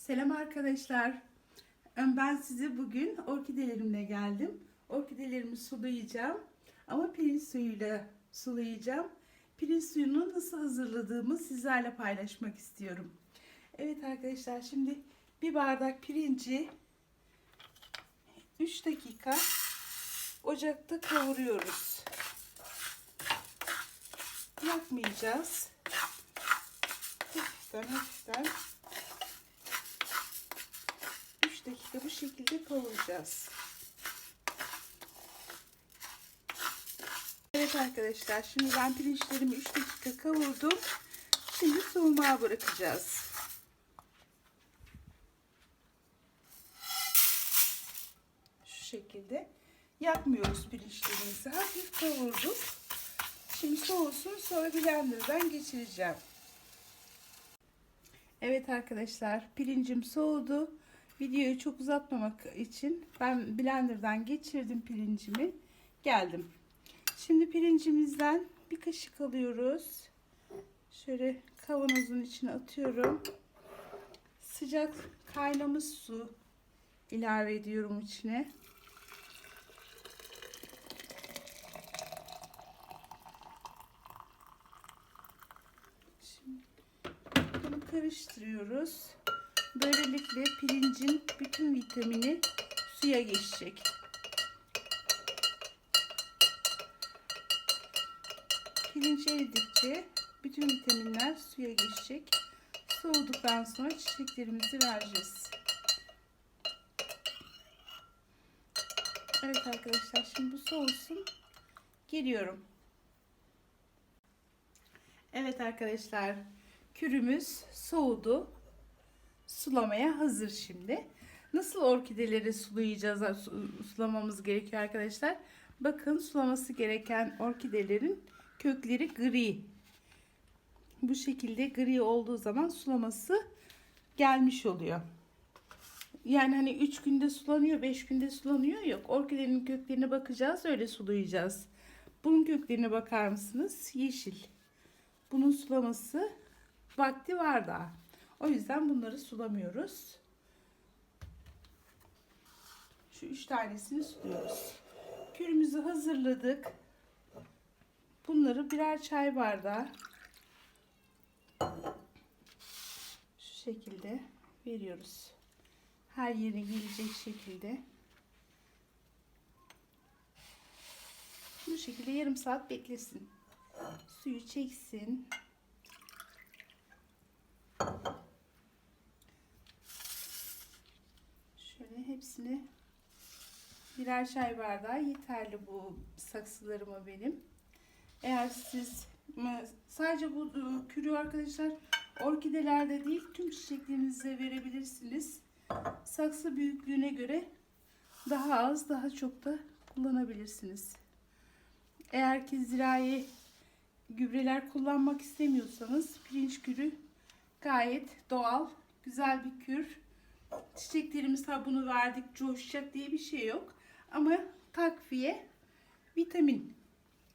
Selam arkadaşlar. Ben size bugün orkidelerimle geldim. Orkidelerimi sulayacağım. Ama pirinç suyuyla sulayacağım. Pirinç suyunu nasıl hazırladığımı sizlerle paylaşmak istiyorum. Evet arkadaşlar şimdi bir bardak pirinci 3 dakika ocakta kavuruyoruz. Yakmayacağız. Hafiften hafiften 3 dakika bu şekilde kavuracağız. Evet arkadaşlar şimdi ben pirinçlerimi 3 dakika kavurdum. Şimdi soğumaya bırakacağız. Şu şekilde yakmıyoruz pirinçlerimizi. Hafif kavurduk. Şimdi soğusun sonra blenderdan geçireceğim. Evet arkadaşlar pirincim soğudu. Videoyu çok uzatmamak için ben blenderdan geçirdim pirincimi. Geldim. Şimdi pirincimizden bir kaşık alıyoruz. Şöyle kavanozun içine atıyorum. Sıcak kaynamış su ilave ediyorum içine. Şimdi bunu karıştırıyoruz. Böylelikle pirincin bütün vitamini suya geçecek. Pirinç eridikçe bütün vitaminler suya geçecek. Soğuduktan sonra çiçeklerimizi vereceğiz. Evet arkadaşlar şimdi bu soğusun. Geliyorum. Evet arkadaşlar kürümüz soğudu. Sulamaya hazır şimdi. Nasıl orkideleri sulayacağız, sulamamız gerekiyor arkadaşlar. Bakın sulaması gereken orkidelerin kökleri gri. Bu şekilde gri olduğu zaman sulaması gelmiş oluyor. Yani hani 3 günde sulanıyor, 5 günde sulanıyor yok. Orkidenin köklerine bakacağız, öyle sulayacağız. Bunun köklerine bakar mısınız? Yeşil. Bunun sulaması vakti var daha. O yüzden bunları sulamıyoruz. Şu üç tanesini suluyoruz. Kürümüzü hazırladık. Bunları birer çay bardağı şu şekilde veriyoruz. Her yerine gelecek şekilde. Bu şekilde yarım saat beklesin. Suyu çeksin. Şöyle hepsini birer çay bardağı yeterli bu saksılarıma benim. Eğer siz sadece bu kürü arkadaşlar orkidelerde değil tüm çiçeklerinize verebilirsiniz. Saksı büyüklüğüne göre daha az daha çok da kullanabilirsiniz. Eğer ki zirai gübreler kullanmak istemiyorsanız pirinç kürü gayet doğal, güzel bir kür. Çiçeklerimiz ha bunu verdik coşacak diye bir şey yok. Ama takviye, vitamin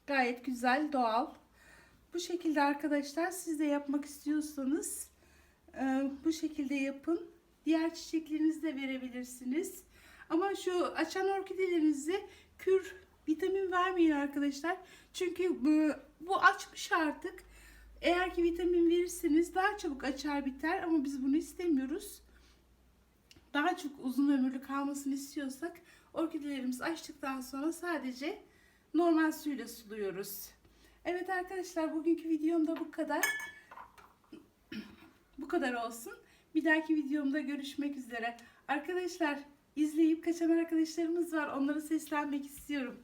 gayet güzel, doğal. Bu şekilde arkadaşlar siz de yapmak istiyorsanız e, bu şekilde yapın. Diğer çiçeklerinizi de verebilirsiniz. Ama şu açan orkidelerinize kür vitamin vermeyin arkadaşlar. Çünkü bu, bu açmış artık. Eğer ki vitamin verirseniz daha çabuk açar biter ama biz bunu istemiyoruz. Daha çok uzun ömürlü kalmasını istiyorsak orkidelerimiz açtıktan sonra sadece normal suyla suluyoruz. Evet arkadaşlar bugünkü videomda bu kadar. bu kadar olsun. Bir dahaki videomda görüşmek üzere. Arkadaşlar izleyip kaçan arkadaşlarımız var. Onlara seslenmek istiyorum.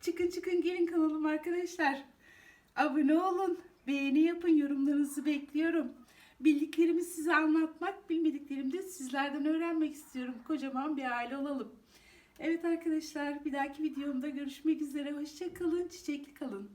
Çıkın çıkın gelin kanalıma arkadaşlar. Abone olun. Beğeni yapın. Yorumlarınızı bekliyorum. Bildiklerimi size anlatmak, bilmediklerimi de sizlerden öğrenmek istiyorum. Kocaman bir aile olalım. Evet arkadaşlar bir dahaki videomda görüşmek üzere. Hoşçakalın. Çiçekli kalın.